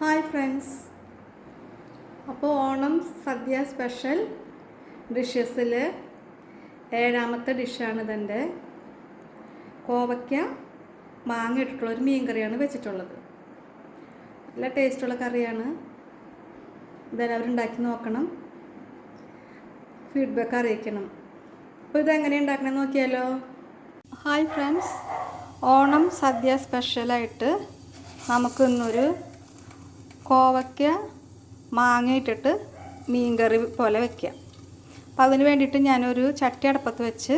Hi friends. അപ്പോൾ ഓണം സദ്യ special ഡിഷസിൽ ഏഴാമത്തെ ഡിഷാണ് ഇതെന്റെ. കോവയ്ക്ക മാങ്ങ ഇട്ടിട്ടുള്ള ഒരു മീൻ കറിയാണ് വെച്ചിട്ടുള്ളത്. നല്ല ടേസ്റ്റുള്ള കറിയാണ്. ഇതെല്ലാവരും ഉണ്ടാക്കി നോക്കണം. ഫീഡ്ബാക്ക് അറിയിക്കണം. അപ്പോൾ ഇതെങ്ങനെ ഉണ്ടാക്കണമെന്ന് നോക്കിയാലോ? Hi friends. ഓണം സദ്യ സ്പെഷ്യലായിട്ട് നമുക്ക് ഇന്നൊരു കോവയ്ക്ക മാങ്ങ ഇട്ടിട്ട് മീൻകറി പോലെ വെക്കാം അപ്പം അതിന് വേണ്ടിയിട്ട് ഞാനൊരു ചട്ടി അടുപ്പത്ത് വെച്ച്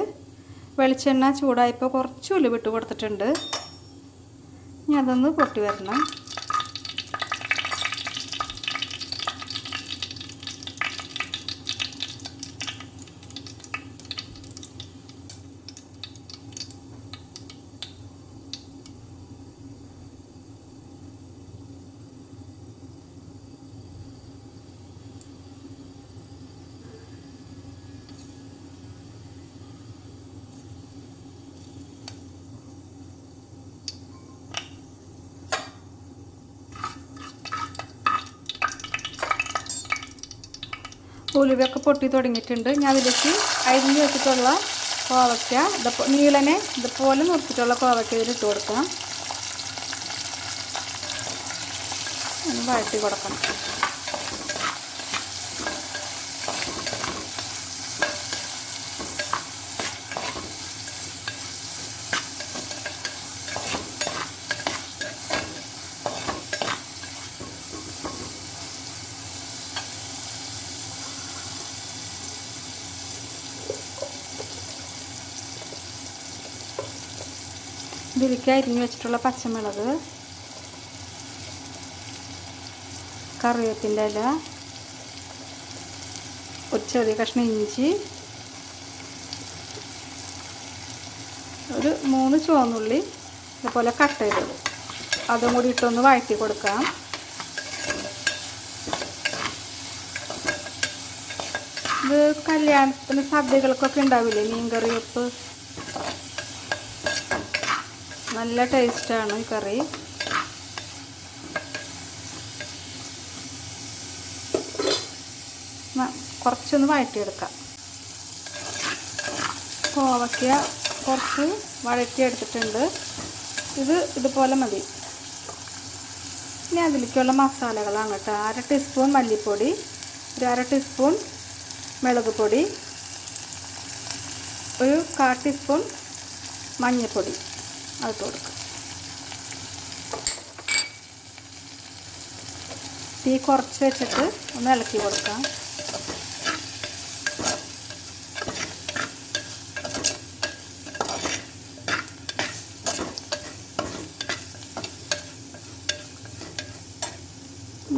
വെളിച്ചെണ്ണ ചൂടായപ്പോൾ കുറച്ച് ഉലുവിട്ട് കൊടുത്തിട്ടുണ്ട്. ഇനി അതൊന്ന് പൊട്ടി വരണം. ഉലുവയൊക്കെ പൊട്ടി തുടങ്ങിയിട്ടുണ്ട്. ഞാൻ അതിലേക്ക് അരിഞ്ഞ് വെച്ചിട്ടുള്ള കോവയ്ക്ക. ഇതപ്പോ നീളനെ ഇതുപോലെ മുറിച്ചിട്ടുള്ള കോവയ്ക്ക ഇതിൽ ഇട്ട് കൊടുക്കണം. ഒന്ന് വഴറ്റി കൊടുക്കണം. ഇതിലേക്ക് അരിഞ്ഞ് വെച്ചിട്ടുള്ള പച്ചമുളക് കറിവേപ്പിന്റെ ഇല ഒരു ചെറിയ കഷ്ണം ഇഞ്ചി ഒരു മൂന്ന് ചുവന്നുള്ളി ഇതുപോലെ കട്ട് ചെയ്തത് അതും കൂടി ഇട്ടൊന്ന് വഴറ്റി കൊടുക്കാം. ഇത് കല്യാണത്തിന് സദ്യകൾക്കൊക്കെ ഉണ്ടാവില്ലേ മീൻകറി ഉപ്പ് നല്ല ടേസ്റ്റാണ് ഈ കറി കുറച്ചൊന്ന് വഴറ്റിയെടുക്കാം. കോവയ്ക്ക കുറച്ച് വഴറ്റിയെടുത്തിട്ടുണ്ട്. ഇത് ഇതുപോലെ മതി. ഇനി അതിലേക്കുള്ള മസാലകളാണ് കേട്ടോ. അര ടീസ്പൂൺ മല്ലിപ്പൊടി ഒരു അര ടീസ്പൂൺ മുളക് പൊടി ഒരു കാ ടീസ്പൂൺ മഞ്ഞൾപ്പൊടി. അതിട്ട് കൊടുക്കുക തീ കുറച്ച് വെച്ചിട്ട് ഒന്ന് ഇളക്കി കൊടുക്കാം.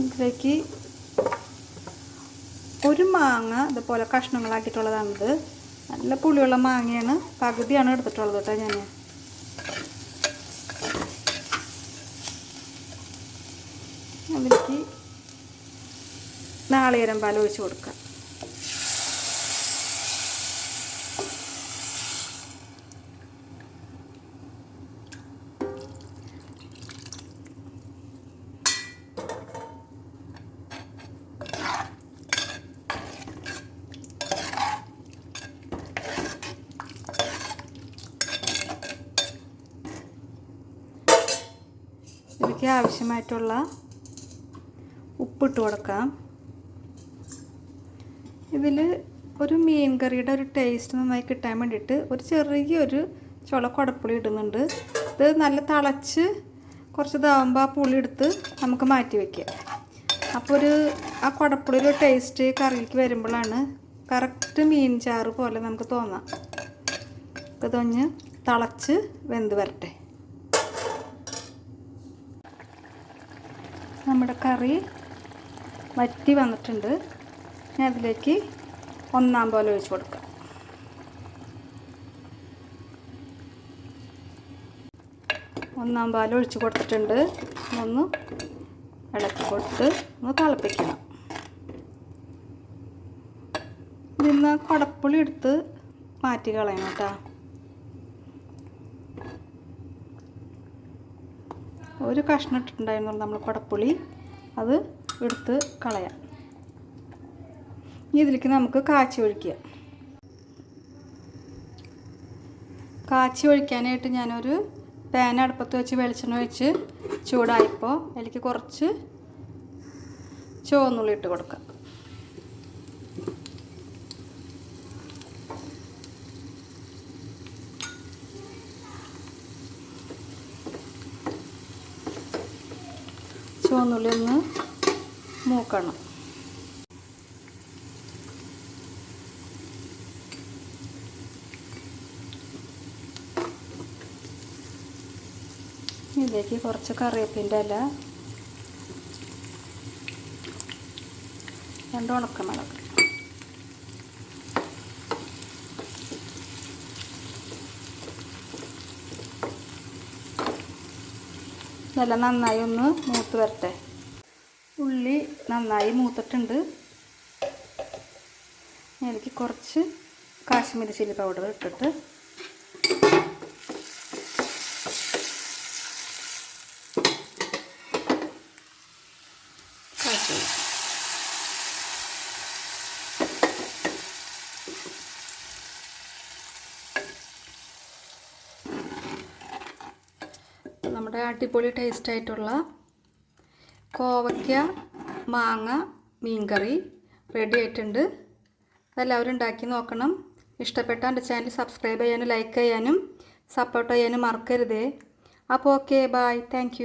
ഇതിലേക്ക് ഒരു മാങ്ങ ഇതുപോലെ കഷ്ണങ്ങളാക്കിയിട്ടുള്ളതാണിത്. നല്ല പുളിയുള്ള മാങ്ങയാണ്. പകുതിയാണ് എടുത്തിട്ടുള്ളത് കേട്ടോ ഞാൻ അതിലേക്ക് നാളികേരം പാൽ ഒഴിച്ച് കൊടുക്കുക. ആവശ്യമായിട്ടുള്ള ഉപ്പിട്ട് കൊടുക്കാം. ഇതിൽ ഒരു മീൻ കറിയുടെ ഒരു ടേസ്റ്റ് നന്നായി കിട്ടാൻ വേണ്ടിയിട്ട് ഒരു ചെറിയൊരു ചുള കുടപ്പുളി ഇടുന്നുണ്ട്. ഇത് നല്ല തിളച്ച് കുറച്ച് ഇതാകുമ്പോൾ ആ പുളി എടുത്ത് നമുക്ക് മാറ്റി വയ്ക്കാം അപ്പോൾ ഒരു ആ കുടപ്പുളി ഒരു ടേസ്റ്റ് കറിയിലേക്ക് വരുമ്പോഴാണ് കറക്റ്റ് മീൻ ചാറ് പോലെ നമുക്ക് തോന്നാം. ഇതൊന്ന് തിളച്ച് വെന്ത് വരട്ടെ. നമ്മുടെ കറി വറ്റി വന്നിട്ടുണ്ട്. ഞാൻ അതിലേക്ക് ഒന്നാം പോലെ ഒഴിച്ച് കൊടുക്കാം ഒന്നാം പാൽ ഒഴിച്ച് കൊടുത്തിട്ടുണ്ട്. ഒന്ന് ഇളക്കി കൊടുത്ത് ഒന്ന് തിളപ്പിക്കണം. ഇതിന്ന് കുടപ്പുളി എടുത്ത് മാറ്റി കളയണം കേട്ടോ. ഒരു കഷ്ണം ഇട്ടിട്ടുണ്ടായിരുന്നു നമ്മൾ കുടപ്പുളി. അത് എടുത്ത് കളയാം. ഇനി ഇതിലേക്ക് നമുക്ക് കാച്ചി ഒഴിക്കുക. കാച്ചി ഒഴിക്കാനായിട്ട് ഞാനൊരു പാൻ അടുപ്പത്ത് വെച്ച് വെളിച്ചെണ്ണ ഒഴിച്ച് ചൂടായപ്പോൾ അതിലേക്ക് കുറച്ച് ചുവന്നുള്ളി ഇട്ട് കൊടുക്കാം ചുവന്നുള്ളി ഒന്ന് മൂക്കണം. ഇതിലേക്ക് കുറച്ച് കറിവേപ്പിന്റെ ഇല രണ്ട് ഉണക്കമുളക്. ഇതെല്ലാം നന്നായി ഒന്ന് മൂത്ത് വരട്ടെ. ഉള്ളി നന്നായി മൂത്തിട്ടുണ്ട്. അതിലേക്ക് കുറച്ച് കാശ്മീരി ചില്ലി പൗഡർ ഇട്ടിട്ട് കാച്ചി നമ്മുടെ അടിപൊളി ടേസ്റ്റ് ആയിട്ടുള്ള കോവയ്ക്ക മാങ്ങ മീൻകറി റെഡി ആയിട്ടുണ്ട്. അതെല്ലാവരും ഉണ്ടാക്കി നോക്കണം. ഇഷ്ടപ്പെട്ട എന്റെ ചാനൽ സബ്സ്ക്രൈബ് ചെയ്യാനും ലൈക്ക് ചെയ്യാനും സപ്പോർട്ട് ചെയ്യാനും മറക്കരുതേ. അപ്പോൾ ഓക്കെ ബായ് താങ്ക്